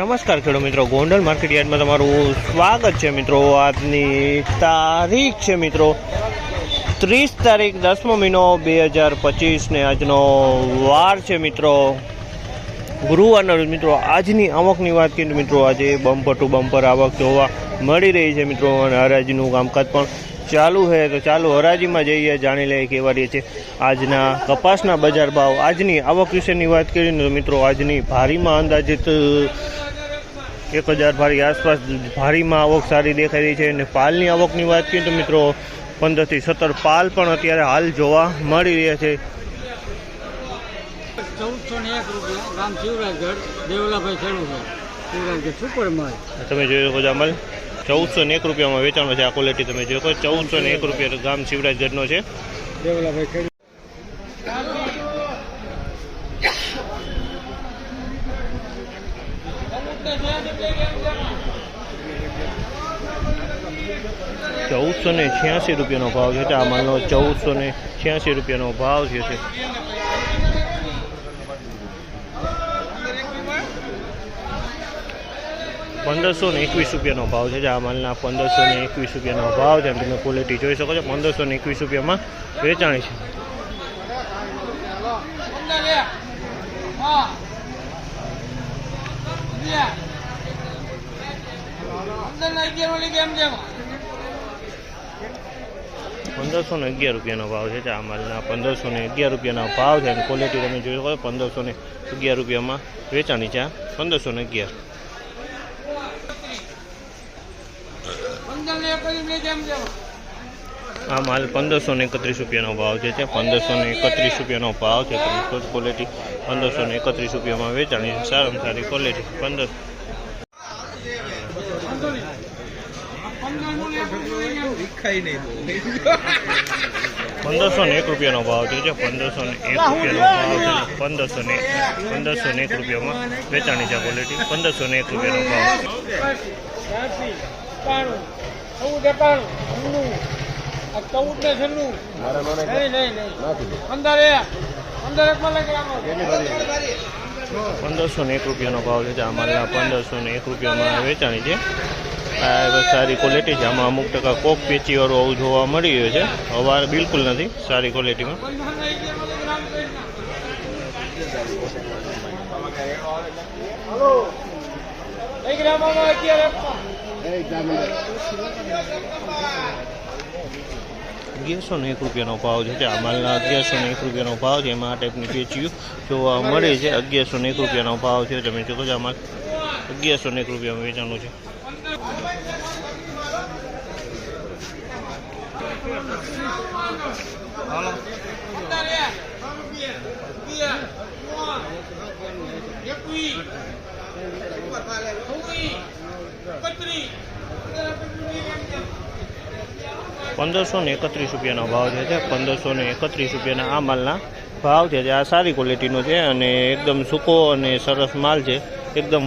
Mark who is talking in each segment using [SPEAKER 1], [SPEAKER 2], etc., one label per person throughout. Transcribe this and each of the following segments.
[SPEAKER 1] નમસ્કાર ખેડૂત મિત્રો, ગોંડલ માર્કેટ યાર્ડમાં તમારું સ્વાગત છે મિત્રો. આજની તારીખ છે મિત્રો, ત્રીસ તારીખ દસમો મહિનો બે હજાર પચીસ ને આજનો વાર છે મિત્રો. ગુરુવારના રોજ મિત્રો, આજની આવકની વાત કરીએ મિત્રો, આજે બમ્પર ટુ બમ્પર આવક જોવા મળી રહી છે મિત્રો, અને હરાજીનું કામકાજ પણ ચાલુ છે. તો ચાલુ હરાજીમાં જઈએ, જાણી લઈએ કેવા રહી છે આજના કપાસના બજાર ભાવ. આજની આવક વિશેની વાત કરીએ તો મિત્રો, આજની ભારીમાં અંદાજિત એક હજાર ભારી આસપાસ ભારીમાં આવક સારી દેખાઈ રહી છે અને પાલની આવકની વાત કરીએ તો મિત્રો પંદરથી સત્તર પાલ પણ અત્યારે હાલ જોવા મળી રહ્યા છે.
[SPEAKER 2] ચૌદસો ને એક રૂપિયા ગામ શિવરાજગઢ દેવલાભાઈ ખેડૂત. શિવરાજગઢ સુપર માલ.
[SPEAKER 1] તમે જોઈ શકો છો અમલ ચૌદસો ને એક રૂપિયામાં વેચાણો છે આ ક્વોલિટી તમે જોઈ શકો ચૌદસો ને એક રૂપિયા ગામ શિવરાજગઢનો છે.
[SPEAKER 2] દેવલાભાઈ
[SPEAKER 1] ચૌદસો ને છ્યાસી રૂપિયાનો ભાવ છે. આ માલનો ચૌદસો ને છ્યાસી રૂપિયાનો ભાવ છે. પંદરસો ને એકવીસ રૂપિયાનો ભાવ છે આ માલના પંદરસો ને એકવીસ રૂપિયાનો ભાવ છે. તમે ક્વોલિટી જોઈ શકો છો. પંદરસો ને એકવીસ રૂપિયામાં વેચાણી છે. પંદરસો ને અગિયાર રૂપિયાનો ભાવ છે આ માલના પંદરસો ને અગિયાર રૂપિયાનો ભાવ છે અને ક્વોલિટી તમે જોઈ શકો પંદરસો ને અગિયાર રૂપિયામાં વેચાણી છે પંદરસો ને અગિયાર. આ માલ પંદરસો ને એકત્રીસ રૂપિયાનો ભાવ છે ત્યાં પંદરસો ને એકત્રીસ રૂપિયાનો ભાવ છે. તમે ક્વોલિટી પંદરસો ને એકત્રીસ રૂપિયામાં વેચાણી છે. સારામાં સારી ક્વોલિટી પંદર પંદરસો ને એક રૂપિયાનો ભાવ છે. જે પંદરસો ને એક રૂપિયાનો ભાવ છે. પંદરસો ને પંદરસો ને એક રૂપિયામાં વેચાણી છે ક્વોલિટી પંદરસો ને એક રૂપિયાનો ભાવ.
[SPEAKER 2] નહીં નહીં નહીં
[SPEAKER 1] પંદરસો ને એક રૂપિયાનો ભાવ છે. અમારે આ માલના પંદરસો ને એક રૂપિયામાં વેચાણી છે. આ સારી ક્વોલિટી છે. આમાં અમુક ટકા કોક પેચીવાળું આવું જોવા મળી રહ્યું છે. અવાર બિલકુલ નથી. સારી ક્વોલિટીમાં અગિયારસો ને એક રૂપિયાનો ભાવ છે. આ માલના અગિયારસો ને એક રૂપિયાનો ભાવ છે. એમાં આ ટાઈપની પેચીઓ જોવા મળે છે. અગિયારસો ને એક રૂપિયાનો ભાવ છે. તમે જોકો છો આ માલ અગિયારસો ને એક રૂપિયામાં વેચાણું છે. પંદરસો ને એકત્રીસ રૂપિયાનો ભાવ છે. તે પંદરસો ને એકત્રીસ રૂપિયાના આ માલના ભાવ છે. જે આ સારી ક્વોલિટીનો છે અને એકદમ સૂકો અને સરસ માલ છે. એકદમ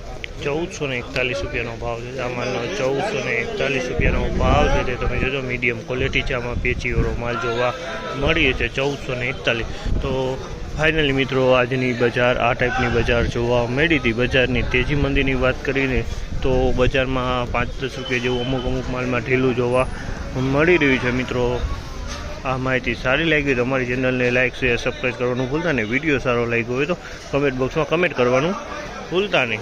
[SPEAKER 1] ચૌદસો ને એકતાલીસ રૂપિયાનો ભાવ છે. આ માલનો ચૌદસો ને એકતાલીસ રૂપિયાનો ભાવ છે તે તમે જોજો મીડિયમ ક્વોલિટી છે. આમાં પેચીવાળો માલ જોવા મળી છે, ચૌદસો ને એકતાલીસ. તો ફાઇનલી મિત્રો, આજની બજાર, આ ટાઈપની બજાર જોવા મળી હતી. બજારની તેજી મંદીની વાત કરીને તો બજારમાં પાંચ દસ રૂપિયા જેવું અમુક અમુક માલમાં ઢીલું જોવા મળી રહ્યું છે. મિત્રો, આ માહિતી સારી લાગી તો અમારી ચેનલને લાઇક શેર સબસ્ક્રાઈબ કરવાનું ભૂલતા નહીં. વીડિયો સારો લાગ્યો હોય તો કમેન્ટ બોક્સમાં કમેન્ટ કરવાનું ભૂલતા નહીં.